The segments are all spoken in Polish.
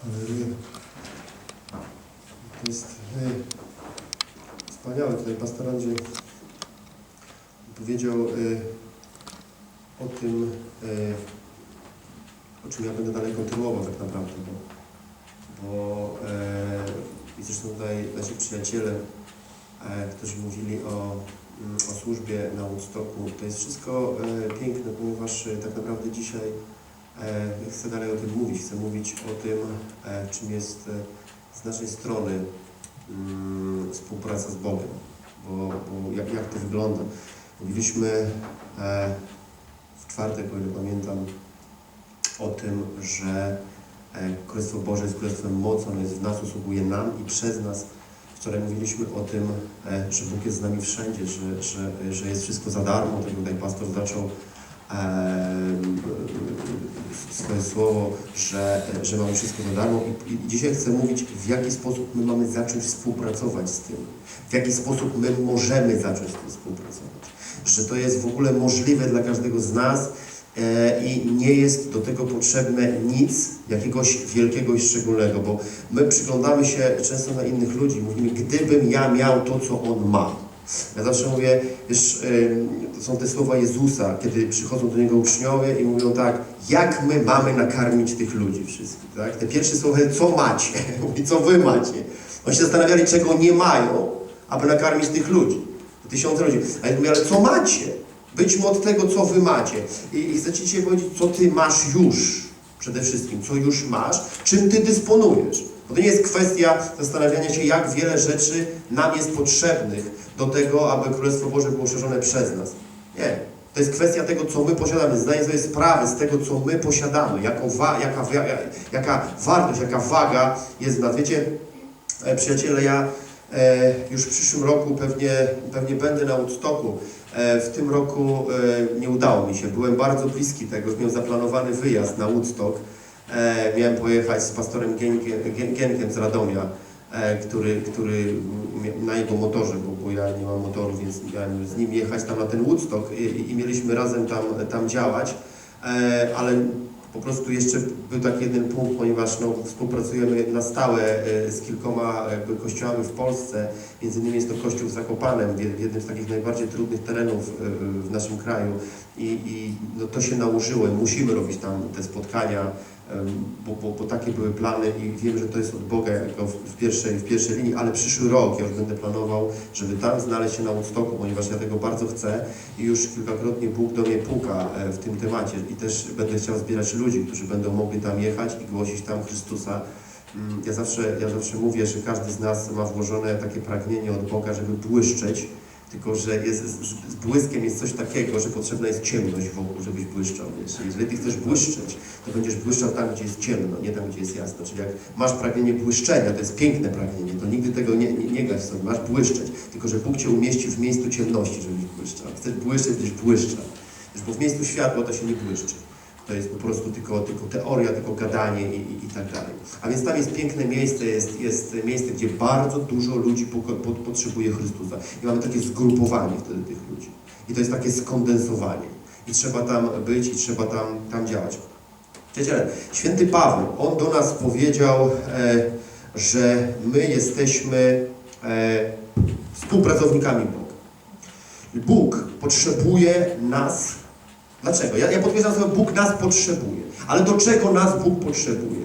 To jest wspaniałe. Tutaj pastor Andrzej powiedział e, o tym, e, o czym ja będę dalej kontynuował tak naprawdę, bo, bo e, i zresztą tutaj nasi przyjaciele, którzy mówili o, mm, o służbie na Woodstocku, to jest wszystko piękne, ponieważ tak naprawdę dzisiaj chcę dalej o tym mówić. Chcę mówić o tym, e, czym jest e, z naszej strony mm, współpraca z Bogiem. Bo, bo jak, jak to wygląda? Mówiliśmy e, w czwartek, o ile pamiętam, o tym, że e, Królestwo Boże jest Królestwem mocy, ono jest w nas, usługuje nam i przez nas. Wczoraj mówiliśmy o tym, e, że Bóg jest z nami wszędzie, że, że, że jest wszystko za darmo. Tak jak tutaj pastor zaczął swoje słowo, że, że mamy wszystko za darmo. I, i dzisiaj chcę mówić, w jaki sposób my mamy zacząć współpracować z tym, w jaki sposób my możemy zacząć z tym współpracować, że to jest w ogóle możliwe dla każdego z nas e, i nie jest do tego potrzebne nic jakiegoś wielkiego i szczególnego, bo my przyglądamy się często na innych ludzi. Mówimy, gdybym ja miał to, co on ma, ja zawsze mówię, wiesz, ym, to są te słowa Jezusa, kiedy przychodzą do Niego uczniowie i mówią tak, jak my mamy nakarmić tych ludzi wszystkich, tak? Te pierwsze słowa, co macie? Mówi, co wy macie? Oni się zastanawiali, czego nie mają, aby nakarmić tych ludzi. Tysiące ludzi. A ja mówię, ale co macie? Byćmy od tego, co wy macie. I, i chcę powiedzieć, co Ty masz już przede wszystkim, co już masz, czym Ty dysponujesz. Bo to nie jest kwestia zastanawiania się, jak wiele rzeczy nam jest potrzebnych do tego, aby Królestwo Boże było szerzone przez nas. Nie. To jest kwestia tego, co my posiadamy. Zdaję sobie sprawę z tego, co my posiadamy, jaką wa, jaka, jaka wartość, jaka waga jest w nas. Wiecie, e, przyjaciele, ja e, już w przyszłym roku pewnie, pewnie będę na Woodstocku. E, w tym roku e, nie udało mi się. Byłem bardzo bliski tego, miałem zaplanowany wyjazd na Woodstock. E, miałem pojechać z pastorem Gienkiem, Gien- Gienkiem z Radomia, e, który, który na jego motorze, bo, bo ja nie mam motoru, więc miałem z nim jechać tam na ten Woodstock i, i- mieliśmy razem tam, tam działać, e, ale po prostu jeszcze był taki jeden punkt, ponieważ no, współpracujemy na stałe e, z kilkoma jakby, kościołami w Polsce, między innymi jest to kościół w Zakopanem, w jednym z takich najbardziej trudnych terenów e, w naszym kraju. I, i no, to się nałożyło musimy robić tam te spotkania, bo, bo, bo takie były plany i wiem, że to jest od Boga jako w, pierwszej, w pierwszej linii, ale przyszły rok ja już będę planował, żeby tam znaleźć się na Woodstocku, ponieważ ja tego bardzo chcę i już kilkakrotnie Bóg do mnie puka e, w tym temacie i też będę chciał zbierać ludzi, którzy będą mogli tam jechać i głosić tam Chrystusa. Mm, Ja zawsze, ja zawsze mówię, że każdy z nas ma włożone takie pragnienie od Boga, żeby błyszczeć, tylko że jest, z, błyskiem jest coś takiego, że potrzebna jest ciemność wokół, żebyś błyszczał. Wiesz? Jeżeli ty chcesz błyszczeć, to będziesz błyszczał tam, gdzie jest ciemno, nie tam, gdzie jest jasno. Czyli jak masz pragnienie błyszczenia, to jest piękne pragnienie, to nigdy tego nie, nie, nie gaś sobie, masz błyszczeć. Tylko, że Bóg Cię umieści w miejscu ciemności, żebyś błyszczał. Chcesz błyszczeć, żebyś błyszczał. Bo w miejscu światła to się nie błyszczy. To jest po prostu tylko, tylko teoria, tylko gadanie i, i, i tak dalej. A więc tam jest piękne miejsce, jest, jest miejsce, gdzie bardzo dużo ludzi po, potrzebuje Chrystusa. I mamy takie zgrupowanie wtedy tych ludzi. I to jest takie skondensowanie. I trzeba tam być i trzeba tam, tam działać. Przyjaciele, święty Paweł, on do nas powiedział, e, że my jesteśmy e, współpracownikami Boga. Bóg potrzebuje nas. Dlaczego? Ja, ja podkreślam sobie, Bóg nas potrzebuje. Ale do czego nas Bóg potrzebuje?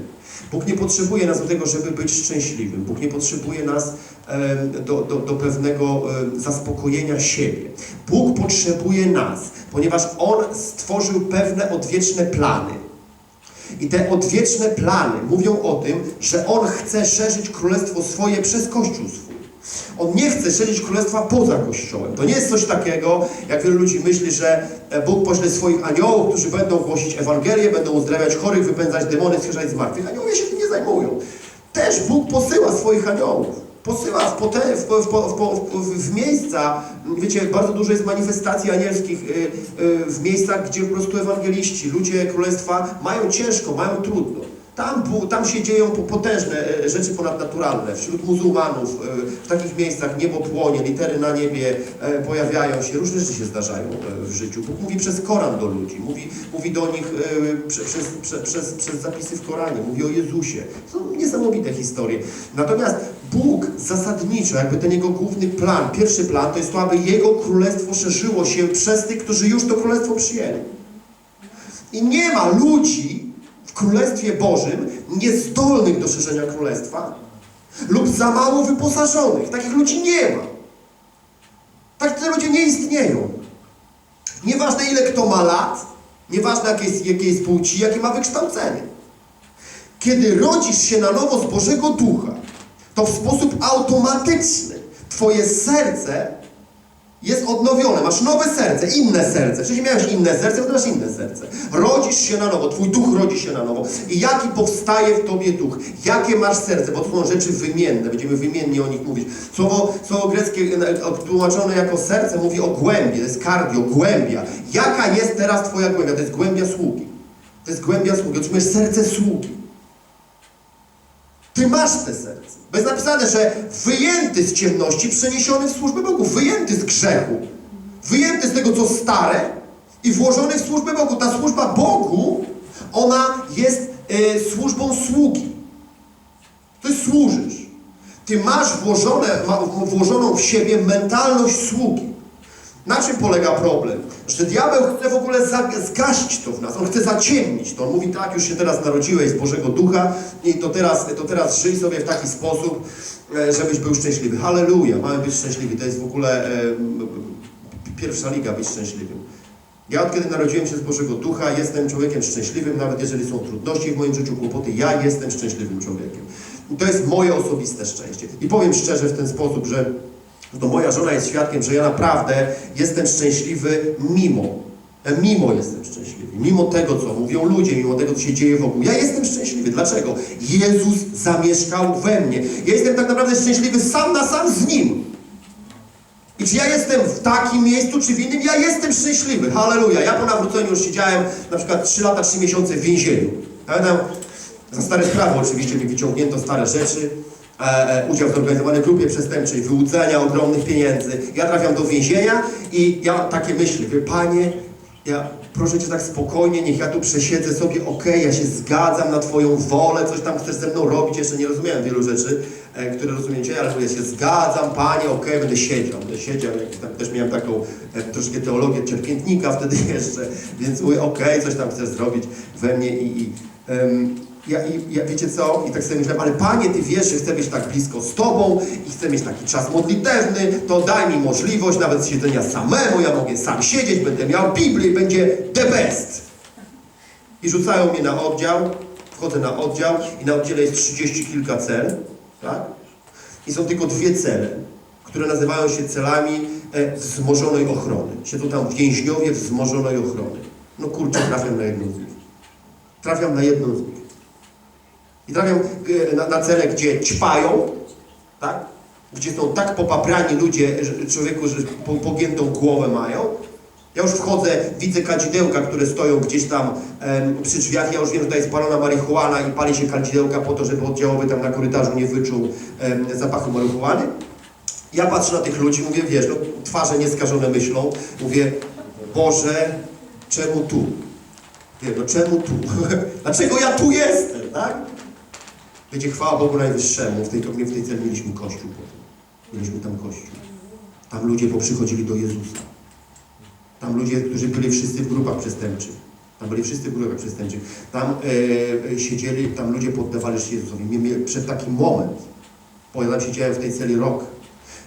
Bóg nie potrzebuje nas do tego, żeby być szczęśliwym. Bóg nie potrzebuje nas do, do, do pewnego zaspokojenia siebie. Bóg potrzebuje nas, ponieważ On stworzył pewne odwieczne plany. I te odwieczne plany mówią o tym, że On chce szerzyć królestwo swoje przez Kościół swój. On nie chce szerzyć królestwa poza Kościołem. To nie jest coś takiego, jak wielu ludzi myśli, że e, Bóg pośle swoich aniołów, którzy będą głosić Ewangelię, będą uzdrawiać chorych, wypędzać demony, wskrzeszać zmartwych. Aniołowie się tym nie zajmują. Też Bóg posyła swoich aniołów. Posyła w, pote, w, w, w, w, w miejsca, wiecie, bardzo dużo jest manifestacji anielskich y, y, w miejscach, gdzie po prostu ewangeliści, ludzie królestwa mają ciężko, mają trudno. Tam, tam się dzieją po- potężne e, rzeczy ponadnaturalne. Wśród muzułmanów, e, w takich miejscach niebo płonie, litery na niebie e, pojawiają się, różne rzeczy się zdarzają e, w życiu. Bóg mówi przez Koran do ludzi, mówi, mówi do nich e, prze, przez, prze, przez, przez zapisy w Koranie, mówi o Jezusie. Są niesamowite historie. Natomiast Bóg zasadniczo, jakby ten jego główny plan, pierwszy plan, to jest to, aby Jego Królestwo szerzyło się przez tych, którzy już to Królestwo przyjęli. I nie ma ludzi Królestwie Bożym niezdolnych do szerzenia Królestwa lub za mało wyposażonych. Takich ludzi nie ma. Tacy ludzie nie istnieją. Nieważne ile kto ma lat, nieważne jakie jest, jakie jest płci, jakie ma wykształcenie. Kiedy rodzisz się na nowo z Bożego Ducha, to w sposób automatyczny Twoje serce jest odnowione, masz nowe serce, inne serce. Wcześniej miałeś inne serce, teraz masz inne serce. Rodzisz się na nowo, twój duch rodzi się na nowo. I jaki powstaje w tobie duch? Jakie masz serce? Bo to są rzeczy wymienne, będziemy wymiennie o nich mówić. Słowo, słowo greckie e, tłumaczone jako serce mówi o głębie, to jest cardio, głębia. Jaka jest teraz twoja głębia? To jest głębia sługi. To jest głębia sługi, otrzymujesz serce sługi. Ty masz te serce. Bo jest napisane, że wyjęty z ciemności, przeniesiony w służbę Bogu, wyjęty z grzechu, wyjęty z tego, co stare i włożony w służbę Bogu. Ta służba Bogu, ona jest e, służbą sługi. Ty służysz. Ty masz włożone, włożoną w siebie mentalność sługi. Na czym polega problem? Że diabeł chce w ogóle za, zgasić to w nas, on chce zaciemnić to. On mówi tak, już się teraz narodziłeś z Bożego Ducha i to teraz, to teraz żyj sobie w taki sposób, e, żebyś był szczęśliwy. Halleluja, mamy być szczęśliwi. To jest w ogóle e, pierwsza liga być szczęśliwym. Ja od kiedy narodziłem się z Bożego Ducha, jestem człowiekiem szczęśliwym, nawet jeżeli są trudności w moim życiu, kłopoty, ja jestem szczęśliwym człowiekiem. I to jest moje osobiste szczęście. I powiem szczerze w ten sposób, że to moja żona jest świadkiem, że ja naprawdę jestem szczęśliwy mimo. Mimo jestem szczęśliwy. Mimo tego, co mówią ludzie, mimo tego, co się dzieje wokół. Ja jestem szczęśliwy. Dlaczego? Jezus zamieszkał we mnie. Ja jestem tak naprawdę szczęśliwy sam na sam z Nim. I czy ja jestem w takim miejscu, czy w innym, ja jestem szczęśliwy. Halleluja. Ja po nawróceniu już siedziałem na przykład 3 lata, 3 miesiące w więzieniu. Pamiętam, za stare sprawy oczywiście mi wyciągnięto stare rzeczy. E, e, udział w zorganizowanej grupie przestępczej, wyłudzenia ogromnych pieniędzy. Ja trafiam do więzienia i ja mam takie myśli, wie Panie, ja proszę Cię tak spokojnie, niech ja tu przesiedzę sobie, okej, ja się zgadzam na Twoją wolę, coś tam chcesz ze mną robić, jeszcze nie rozumiałem wielu rzeczy, e, które rozumiecie, ale ja się zgadzam, Panie, okej, będę siedział, będę siedział, tam też miałem taką e, troszkę teologię cierpiętnika wtedy jeszcze, więc mówię, okej, coś tam chcesz zrobić we mnie i, i ja, i, ja, wiecie co? I tak sobie myślałem, ale Panie, Ty wiesz, że chcę być tak blisko z Tobą i chcę mieć taki czas modlitewny, to daj mi możliwość nawet siedzenia samemu, ja mogę sam siedzieć, będę miał Biblię, będzie the best. I rzucają mnie na oddział, wchodzę na oddział i na oddziale jest 30 kilka cel, tak? I są tylko dwie cele, które nazywają się celami e, wzmożonej ochrony. Siedzą tam więźniowie wzmożonej ochrony. No kurczę, trafiam na jedną z nich. Trafiam na jedną z nich. I trafiam e, na, na cele, gdzie ćpają, tak? Gdzie są tak popaprani ludzie, że człowieku, że po, pogiętą głowę mają. Ja już wchodzę, widzę kadzidełka, które stoją gdzieś tam em, przy drzwiach. Ja już wiem, że tutaj jest palona marihuana i pali się kadzidełka po to, żeby oddziałowy tam na korytarzu nie wyczuł em, zapachu marihuany. Ja patrzę na tych ludzi, mówię, wiesz, no, twarze nieskażone myślą. Mówię, Boże, czemu tu? Wie, no czemu tu? Dlaczego ja tu jestem, tak? Wiecie, chwała Bogu Najwyższemu. W tej, w tej celi mieliśmy kościół potem. Mieliśmy tam kościół. Tam ludzie poprzychodzili do Jezusa. Tam ludzie, którzy byli wszyscy w grupach przestępczych. Tam byli wszyscy w grupach przestępczych. Tam e, e, siedzieli, tam ludzie poddawali się Jezusowi. Przed taki moment, bo ja tam siedziałem w tej celi rok,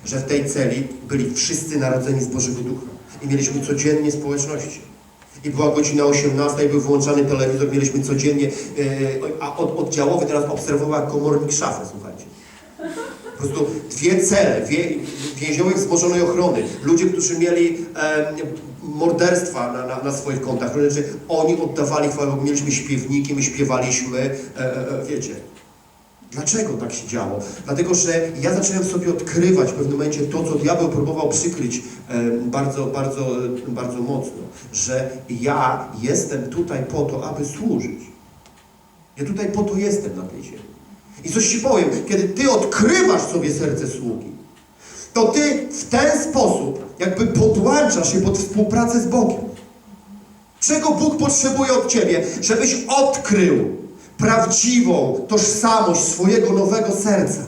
że w tej celi byli wszyscy narodzeni z Bożego Ducha. I mieliśmy codziennie społeczności. I była godzina 18 i był wyłączany telewizor, mieliśmy codziennie, e, a od, oddziałowy teraz obserwował komornik szafę, słuchajcie. Po prostu dwie cele, wie, więziowych wzmożonej ochrony, ludzie, którzy mieli e, morderstwa na, na, na swoich kontach, oni oddawali chwałę, mieliśmy śpiewniki, my śpiewaliśmy, e, e, wiecie. Dlaczego tak się działo? Dlatego, że ja zacząłem sobie odkrywać w pewnym momencie to, co diabeł próbował przykryć bardzo, bardzo, bardzo mocno, że ja jestem tutaj po to, aby służyć. Ja tutaj po to jestem na tej ziemi. I coś Ci powiem, kiedy Ty odkrywasz sobie serce sługi, to Ty w ten sposób jakby podłączasz się pod współpracę z Bogiem. Czego Bóg potrzebuje od Ciebie? Żebyś odkrył prawdziwą tożsamość swojego nowego serca.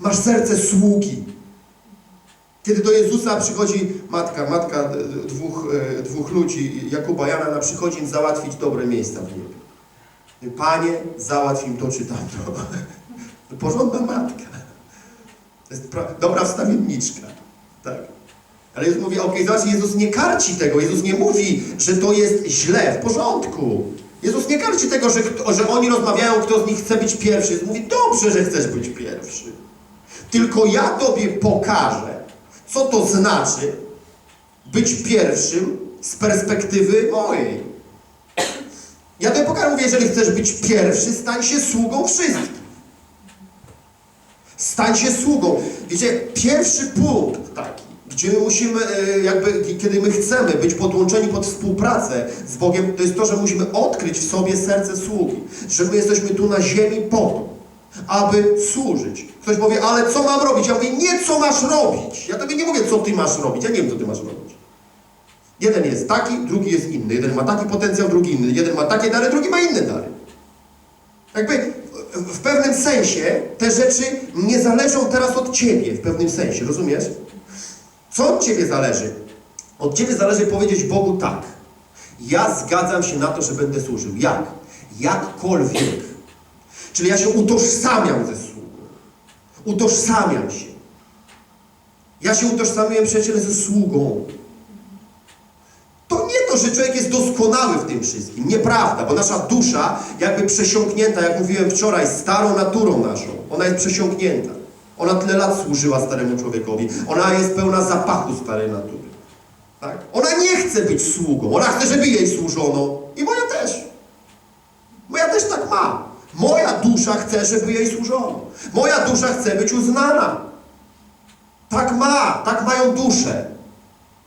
Masz serce sługi. Kiedy do Jezusa przychodzi matka, matka e, dwóch, e, dwóch ludzi, Jakuba, Jana, ona przychodzi im załatwić dobre miejsca w niebie. Panie, załatw im to czy tamto. Porządna matka. To jest dobra wstawienniczka. Tak. Ale Jezus mówi, okej, zobaczcie, Jezus nie karci tego. Jezus nie mówi, że to jest źle, w porządku. Jezus nie karci tego, że, że oni rozmawiają, kto z nich chce być pierwszy. Jezus mówi, dobrze, że chcesz być pierwszy. Tylko ja Tobie pokażę, co to znaczy być pierwszym z perspektywy mojej. Ja Tobie pokażę, mówię, jeżeli chcesz być pierwszy, stań się sługą wszystkich. Stań się sługą. Wiecie, pierwszy punkt taki, gdzie my musimy, e, jakby, kiedy my chcemy być podłączeni pod współpracę z Bogiem, to jest to, że musimy odkryć w sobie serce sługi. Że my jesteśmy tu na ziemi po to, aby służyć. Ktoś powie, ale co mam robić? Ja mówię, nie co masz robić. Ja tobie nie mówię, co ty masz robić. Ja nie wiem, co ty masz robić. Jeden jest taki, drugi jest inny. Jeden ma taki potencjał, drugi inny. Jeden ma takie dary, drugi ma inne dary. Jakby w- w pewnym sensie te rzeczy nie zależą teraz od ciebie, w pewnym sensie, rozumiesz? Co od ciebie zależy? Od ciebie zależy powiedzieć Bogu tak. Ja zgadzam się na to, że będę służył. Jak? Jakkolwiek. Czyli ja się utożsamiam ze sługą. Utożsamiam się. Ja się utożsamiam, przyjaciele, ze sługą. To nie to, że człowiek jest doskonały w tym wszystkim. Nieprawda, bo nasza dusza jakby przesiąknięta, jak mówiłem wczoraj, starą naturą naszą. Ona jest przesiąknięta. Ona tyle lat służyła staremu człowiekowi. Ona jest pełna zapachu starej natury. Tak? Ona nie chce być sługą. Ona chce, żeby jej służono. I moja też. Moja też tak ma. Moja dusza chce, żeby jej służono. Moja dusza chce być uznana. Tak ma. Tak mają dusze.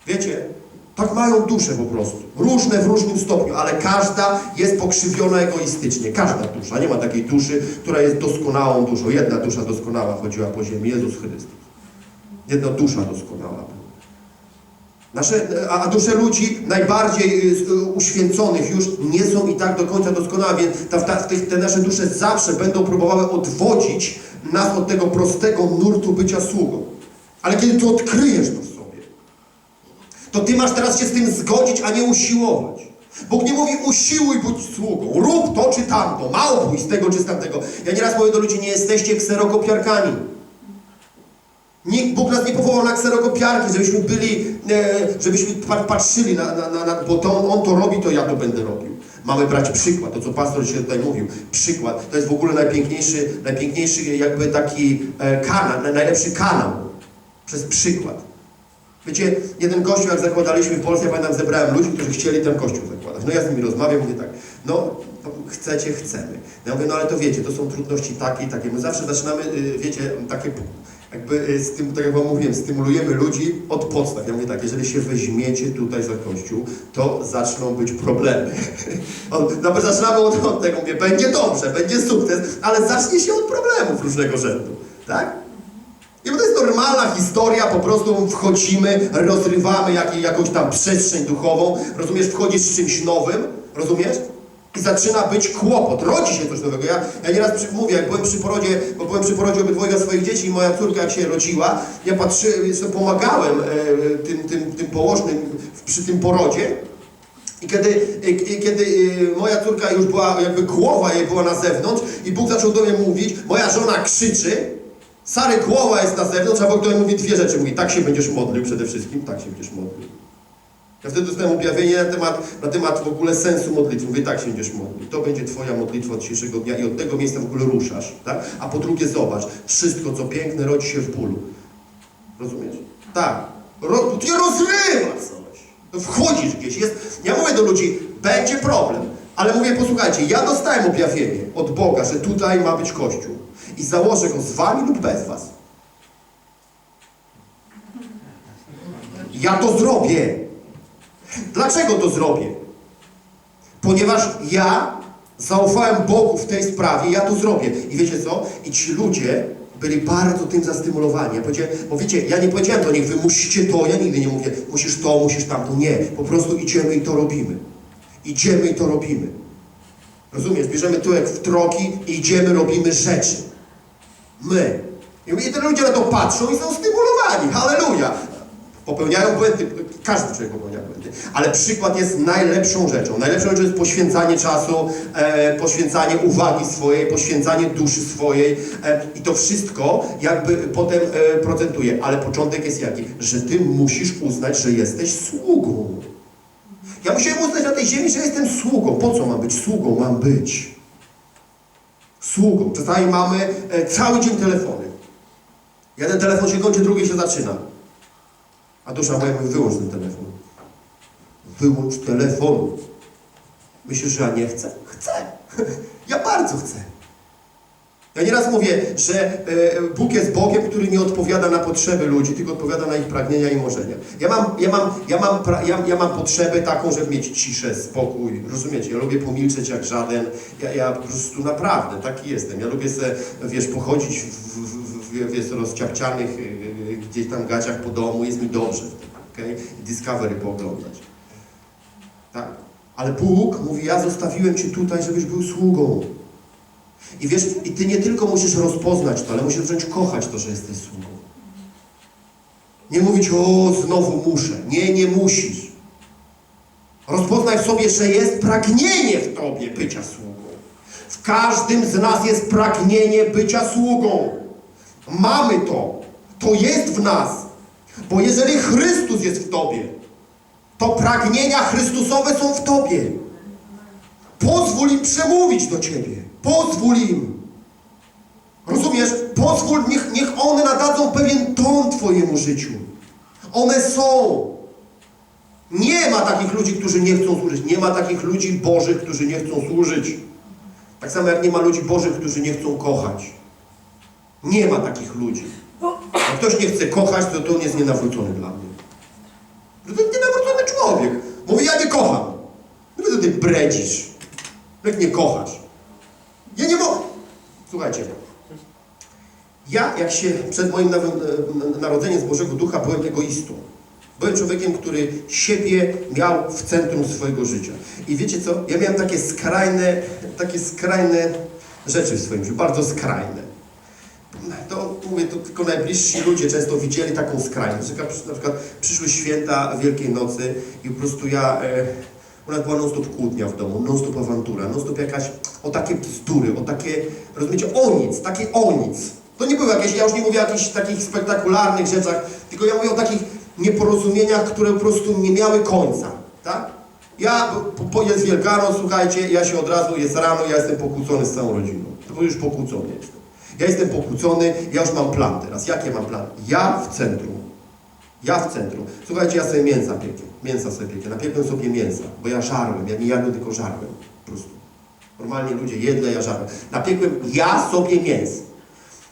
Wiecie? Tak mają dusze po prostu. Różne w różnym stopniu, ale każda jest pokrzywiona egoistycznie. Każda dusza. Nie ma takiej duszy, która jest doskonałą duszą. Jedna dusza doskonała chodziła po ziemi. Jezus Chrystus. Jedna dusza doskonała. Nasze, a, dusze ludzi najbardziej y, y, uświęconych już nie są i tak do końca doskonałe, więc ta, ta, te nasze dusze zawsze będą próbowały odwodzić nas od tego prostego nurtu bycia sługą. Ale kiedy ty odkryjesz to to ty masz teraz się z tym zgodzić, a nie usiłować. Bóg nie mówi usiłuj być sługą, rób to czy tamto, małpuj z tego czy z tamtego. Ja nieraz mówię do ludzi, nie jesteście kserokopiarkami. Nikt, Bóg nas nie powołał na kserokopiarki, żebyśmy byli, e, żebyśmy pa- patrzyli na, na, na, na bo to on, to robi, to ja to będę robił. Mamy brać przykład, to co pastor dzisiaj tutaj mówił. Przykład, to jest w ogóle najpiękniejszy, najpiękniejszy jakby taki e, kanał, naj- najlepszy kanał. Przez przykład. Wiecie, jeden kościół jak zakładaliśmy w Polsce, ja pamiętam, zebrałem ludzi, którzy chcieli ten kościół zakładać. No ja z nimi rozmawiam, mówię tak, no chcecie, chcemy. No ja mówię, no ale to wiecie, to są trudności takie i takie. My zawsze zaczynamy, y, wiecie, takie jakby y, z tym, tak jak wam mówiłem, stymulujemy ludzi od podstaw. Ja mówię tak, jeżeli się weźmiecie tutaj za kościół, to zaczną być problemy. No, zaczynamy od, od tego, mówię, będzie dobrze, będzie sukces, ale zacznie się od problemów różnego rzędu, tak? I bo to jest normalna historia, po prostu wchodzimy, rozrywamy jak, jakąś tam przestrzeń duchową, rozumiesz, wchodzisz z czymś nowym, rozumiesz? I zaczyna być kłopot, rodzi się coś nowego. Ja, ja nieraz przy, mówię, jak byłem przy porodzie, bo byłem przy porodzie obydwojga swoich dzieci i moja córka jak się rodziła, ja patrzyłem, pomagałem e, tym, tym, tym położnym przy tym porodzie, i kiedy, i, kiedy y, moja córka już była, jakby głowa jej była na zewnątrz i Bóg zaczął do mnie mówić, moja żona krzyczy, Sary głowa jest na zewnątrz, a Bóg do mówi dwie rzeczy. Mówi, tak się będziesz modlił przede wszystkim, tak się będziesz modlił. Ja wtedy dostałem objawienie na temat, na temat w ogóle sensu modlitwy. Mówię, tak się będziesz modlił. To będzie Twoja modlitwa od dzisiejszego dnia i od tego miejsca w ogóle ruszasz. Tak? A po drugie zobacz, wszystko co piękne rodzi się w bólu. Rozumiesz? Tak. Ro, ty rozrywa coś. Wchodzisz gdzieś. Jest, ja mówię do ludzi, będzie problem. Ale mówię, posłuchajcie, ja dostałem objawienie od Boga, że tutaj ma być Kościół. I założę go z wami lub bez was. Ja to zrobię. Dlaczego to zrobię? Ponieważ ja Zaufałem Bogu w tej sprawie, ja to zrobię. I wiecie co? I ci ludzie byli bardzo tym zastymulowani. Ja powiedziałem, bo wiecie, ja nie powiedziałem do nich, wy musicie to, ja nigdy nie mówię, musisz to, musisz tamto. Nie, po prostu idziemy i to robimy. Idziemy i to robimy. Rozumiesz? Bierzemy tyłek w troki i idziemy, robimy rzeczy. My. I te ludzie na to patrzą i są stymulowani. Halleluja! Popełniają błędy, każdy człowiek popełnia błędy, ale przykład jest najlepszą rzeczą. Najlepszą rzeczą jest poświęcanie czasu, e, poświęcanie uwagi swojej, poświęcanie duszy swojej e, i to wszystko jakby potem e, procentuje. Ale początek jest jaki? Że ty musisz uznać, że jesteś sługą. Ja musiałem uznać na tej ziemi, że jestem sługą. Po co mam być sługą? Mam być sługą. Czasami mamy e, cały dzień telefony. Jeden telefon się kończy, drugi się zaczyna. A dusza moja mówi, wyłącz ten telefon. Wyłącz telefon. Myślisz, że ja nie chcę? Chcę. Ja bardzo chcę. Ja nieraz mówię, że e, Bóg jest Bogiem, który nie odpowiada na potrzeby ludzi, tylko odpowiada na ich pragnienia i marzenia. Ja mam, ja mam, ja mam, ja, ja mam potrzebę taką, żeby mieć ciszę, spokój. Rozumiecie? Ja lubię pomilczeć jak żaden. Ja, ja po prostu naprawdę taki jestem. Ja lubię se, wiesz, pochodzić w, w, w, wiesz, rozciapcianych e, gdzieś tam gaciach po domu. Jest mi dobrze? I Discovery pooglądać. Tak? Ale Bóg mówi, ja zostawiłem Cię tutaj, żebyś był sługą. I wiesz, i ty nie tylko musisz rozpoznać to, ale musisz zacząć kochać to, że jesteś sługą. Nie mówić, o, znowu muszę. Nie, nie musisz. Rozpoznaj w sobie, że jest pragnienie w tobie bycia sługą. W każdym z nas jest pragnienie bycia sługą. Mamy to. To jest w nas. Bo jeżeli Chrystus jest w tobie, to pragnienia Chrystusowe są w tobie. Pozwól im przemówić do ciebie. Pozwól im. Rozumiesz? Pozwól, niech, niech one nadadzą pewien ton twojemu życiu. One są. Nie ma takich ludzi, którzy nie chcą służyć. Nie ma takich ludzi bożych, którzy nie chcą służyć. Tak samo jak nie ma ludzi bożych, którzy nie chcą kochać. Nie ma takich ludzi. Jak ktoś nie chce kochać, to, to on jest nienawrócony dla mnie. To jest nienawrócony człowiek. Mówi, ja nie kocham. No to ty bredzisz. Jak nie kochasz. Ja nie mogę. Słuchajcie. Ja, jak się przed moim narodzeniem z Bożego Ducha byłem egoistą. Byłem człowiekiem, który siebie miał w centrum swojego życia. I wiecie co? Ja miałem takie skrajne, takie skrajne rzeczy w swoim życiu, bardzo skrajne. To mówię, to tylko najbliżsi ludzie często widzieli taką skrajność. Na przykład przyszły święta Wielkiej Nocy i po prostu ja... E, u nas była non-stop kłótnia w domu, non-stop awantura, non-stop jakaś, o takie bzdury, o takie, rozumiecie, o nic, takie o nic. To nie były jakieś, ja już nie mówię o jakichś takich spektakularnych rzeczach, tylko ja mówię o takich nieporozumieniach, które po prostu nie miały końca, tak? Ja, po, po jest Wielkanoc, słuchajcie, ja się od razu, jest rano, ja jestem pokłócony z całą rodziną. To już pokłócony jestem. Ja jestem pokłócony, ja już mam plan teraz. Jaki ja mam plan? Ja w centrum. Ja w centrum. Słuchajcie, ja sobie mięsa piekę. Mięsa sobie piekę. Napiekłem sobie mięsa, bo ja żarłem. Ja nie jadłem, tylko żarłem. Po prostu. Normalnie ludzie jedle, ja żarłem. Napiekłem ja sobie mięs.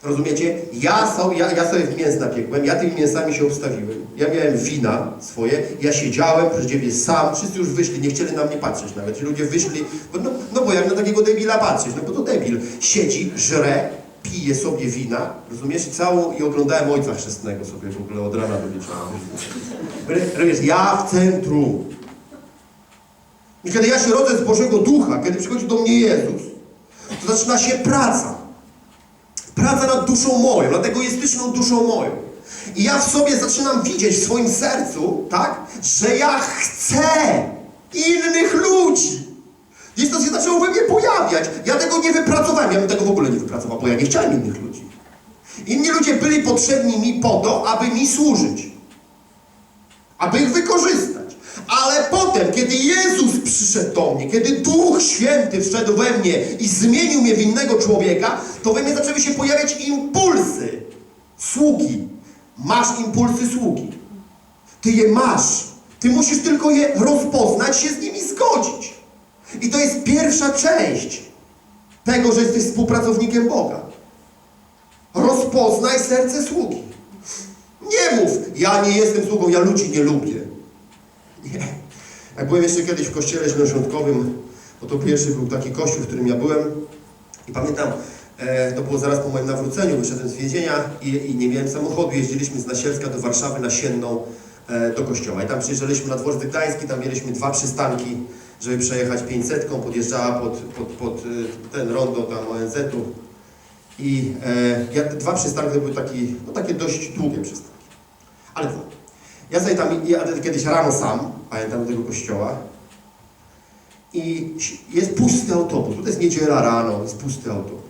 Rozumiecie? Ja, so, ja, ja sobie mięs napiekłem, ja tymi mięsami się obstawiłem. Ja miałem wina swoje, ja siedziałem przy ciebie sam, wszyscy już wyszli, nie chcieli na mnie patrzeć nawet. Ludzie wyszli, bo, no, no bo jak na takiego debila patrzeć, no bo to debil. Siedzi, żre, pije sobie wina, rozumiesz? I całą, i oglądałem Ojca Chrzestnego sobie w ogóle od rana do wieczora. Rozumiesz, ja w centrum. I kiedy ja się rodzę z Bożego Ducha, kiedy przychodzi do mnie Jezus, to zaczyna się praca. Praca nad duszą moją, nad egoistyczną duszą moją. I ja w sobie zaczynam widzieć w swoim sercu, tak, że ja chcę innych ludzi. Gdzieś to się zaczęło we mnie pojawiać. Ja tego nie wypracowałem, ja bym tego w ogóle nie wypracował, bo ja nie chciałem innych ludzi. Inni ludzie byli potrzebni mi po to, aby mi służyć. Aby ich wykorzystać. Ale potem, kiedy Jezus przyszedł do mnie, kiedy Duch Święty wszedł we mnie i zmienił mnie w innego człowieka, to we mnie zaczęły się pojawiać impulsy sługi. Masz impulsy sługi. Ty je masz. Ty musisz tylko je rozpoznać, się z nimi zgodzić. I to jest pierwsza część tego, że jesteś współpracownikiem Boga. Rozpoznaj serce sługi. Nie mów, ja nie jestem sługą, ja ludzi nie lubię. Nie. Jak byłem jeszcze kiedyś w kościele zielonoświątkowym, Bo to pierwszy był taki kościół, w którym ja byłem i pamiętam, e, to było zaraz po moim nawróceniu, wyszedłem z więzienia i, i nie miałem samochodu, jeździliśmy z Nasielska do Warszawy na Sienną e, do kościoła. I tam przyjeżdżaliśmy na dworzec gdański, tam mieliśmy dwa przystanki, żeby przejechać 500, podjeżdżała pod, pod, pod e, ten rondo tam ONZ-u. I e, dwa przystanki były taki, no, takie dość długie przystanki. Ale dwa. Ja sobie tam jadę kiedyś rano sam, pamiętam do tego kościoła. I jest pusty autobus. To jest niedziela rano, jest pusty autobus.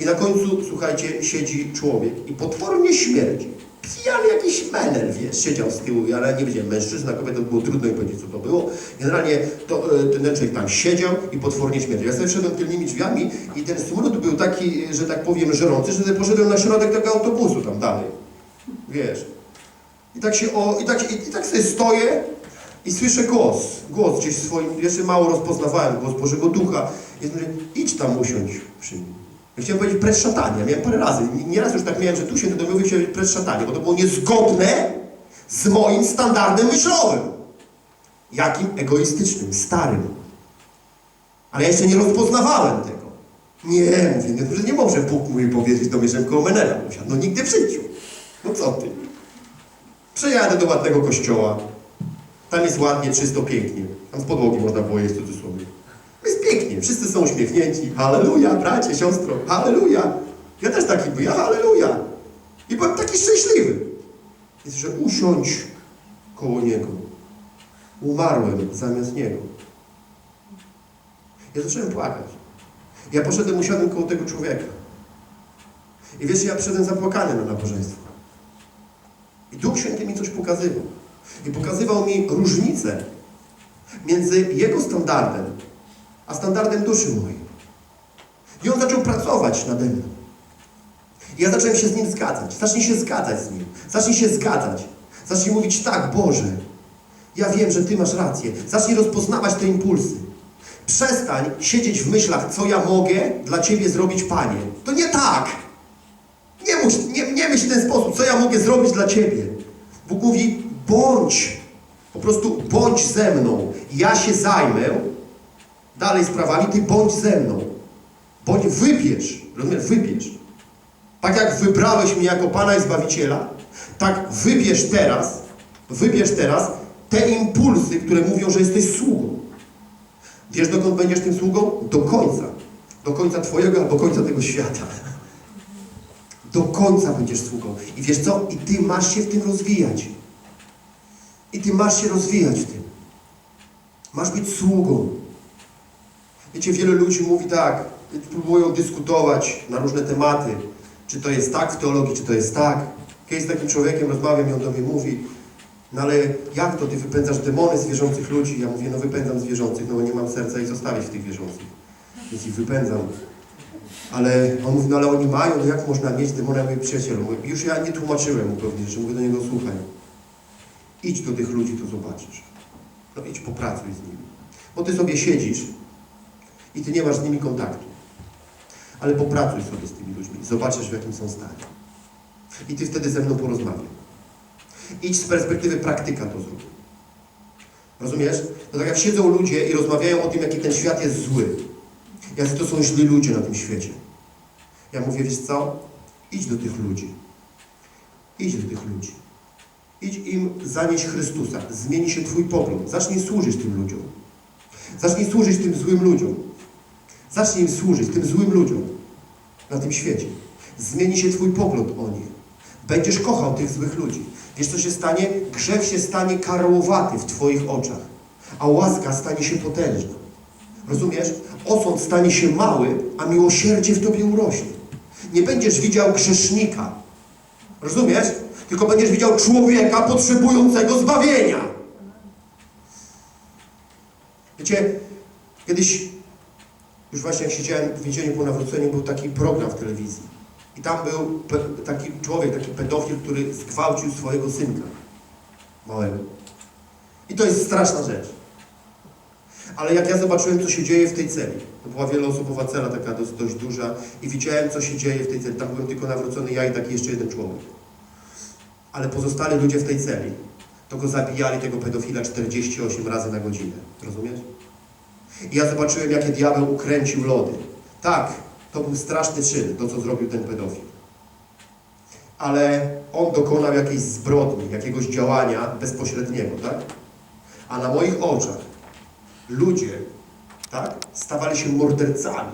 I na końcu, słuchajcie, siedzi człowiek i potwornie śmierdzi. Pijany jakiś menel, wiesz, siedział z tyłu, ale nie wiedziałem, mężczyzna, kobieta, było trudno mi powiedzieć, co to było. Generalnie to, e, ten człowiek tam siedział i potwornie śmierdział. Ja sobie wszedłem tylnymi drzwiami i ten smród był taki, że tak powiem, żerący, że poszedłem na środek tego autobusu tam dalej. Wiesz. I tak się, o, i tak, i, i tak sobie stoję i słyszę głos, głos gdzieś swoim, jeszcze mało rozpoznawałem głos Bożego Ducha. I mówię, idź tam usiądź przy nim. Chciałem powiedzieć precz szatanie, miałem parę razy, nieraz już tak miałem, że tu się do mnie chciałem precz szatanie, bo to było niezgodne z moim standardem myślowym. Jakim? Egoistycznym, starym. Ale ja jeszcze nie rozpoznawałem tego. Nie, mówię, nie, że nie może Bóg mi powiedzieć do mnie, koło Menela. No nigdy w życiu. No co ty? Przejadę do ładnego kościoła. Tam jest ładnie, czysto, pięknie. Tam z podłogi można było jeść w cudzysłowie. Wszyscy są uśmiechnięci. Halleluja, bracie, siostro, halleluja. Ja też taki byłem, halleluja. I byłem taki szczęśliwy. Jest, że usiądź koło niego. Umarłem zamiast niego. Ja zacząłem płakać. Ja poszedłem, usiadłem koło tego człowieka. I wiesz, ja przyszedłem zapłakany na nabożeństwo. I Duch Święty mi coś pokazywał. I pokazywał mi różnicę między jego standardem, a standardem duszy mojej. I on zaczął pracować nade mną. I ja zacząłem się z nim zgadzać. Zacznij się zgadzać z nim. Zacznij się zgadzać. Zacznij mówić tak, Boże, ja wiem, że Ty masz rację. Zacznij rozpoznawać te impulsy. Przestań siedzieć w myślach, co ja mogę dla Ciebie zrobić, Panie. To nie tak. Nie, mów, nie, nie myśl w ten sposób, co ja mogę zrobić dla Ciebie. Bóg mówi, bądź, po prostu bądź ze mną. Ja się zajmę dalej sprawami, Ty bądź ze mną. Bądź, wybierz, rozumiesz, wybierz. Tak jak wybrałeś mnie jako Pana i Zbawiciela, tak wybierz teraz, wybierz teraz te impulsy, które mówią, że jesteś sługą. Wiesz, dokąd będziesz tym sługą? Do końca. Do końca Twojego albo końca tego świata. Do końca będziesz sługą. I wiesz co? I Ty masz się w tym rozwijać. I Ty masz się rozwijać w tym. Masz być sługą. Wiecie, wielu ludzi mówi tak, próbują dyskutować na różne tematy, czy to jest tak w teologii, czy to jest tak. Kiedyś z takim człowiekiem rozmawiam i on do mnie mówi, no ale jak to, ty wypędzasz demony z wierzących ludzi? Ja mówię, no wypędzam z wierzących, no bo nie mam serca ich zostawić tych wierzących. Więc ich wypędzam. Ale on mówi, no ale oni mają, no jak można mieć demona, mówię, przyjacielu, mówię, już ja nie tłumaczyłem mu pewnie rzeczy, mówię do niego, słuchaj, idź do tych ludzi, to zobaczysz. No idź, popracuj z nimi. Bo ty sobie siedzisz i ty nie masz z nimi kontaktu. Ale popracuj sobie z tymi ludźmi, zobaczysz w jakim są stanie. I ty wtedy ze mną porozmawiaj. Idź z perspektywy praktyka to zrób. Rozumiesz? To tak jak siedzą ludzie i rozmawiają o tym, jaki ten świat jest zły. Jacy to są źli ludzie na tym świecie. Ja mówię, wiesz co? Idź do tych ludzi. Idź do tych ludzi. Idź im zanieść Chrystusa. Zmieni się Twój pogląd. Zacznij służyć tym ludziom. Zacznij służyć tym złym ludziom. Zacznij im służyć, tym złym ludziom na tym świecie. Zmieni się Twój pogląd o nich. Będziesz kochał tych złych ludzi. Wiesz, co się stanie? Grzech się stanie karłowaty w Twoich oczach, a łaska stanie się potężna. Rozumiesz? Osąd stanie się mały, a miłosierdzie w Tobie urośnie. Nie będziesz widział grzesznika. Rozumiesz? Tylko będziesz widział człowieka potrzebującego zbawienia. Wiecie, kiedyś, już właśnie jak siedziałem w więzieniu po nawróceniu, był taki program w telewizji. I tam był taki człowiek, taki pedofil, który zgwałcił swojego synka małego. I to jest straszna rzecz. Ale jak ja zobaczyłem, co się dzieje w tej celi, to była wieloosobowa cela, taka dość, dość duża, i widziałem, co się dzieje w tej celi. Tam byłem tylko nawrócony ja i taki jeszcze jeden człowiek. Ale pozostali ludzie w tej celi, to go zabijali, tego pedofila, 48 razy na godzinę. Rozumiesz? I ja zobaczyłem, jakie diabeł ukręcił lody. Tak, to był straszny czyn, to co zrobił ten pedofil. Ale on dokonał jakiejś zbrodni, jakiegoś działania bezpośredniego, tak? A na moich oczach ludzie, tak, stawali się mordercami.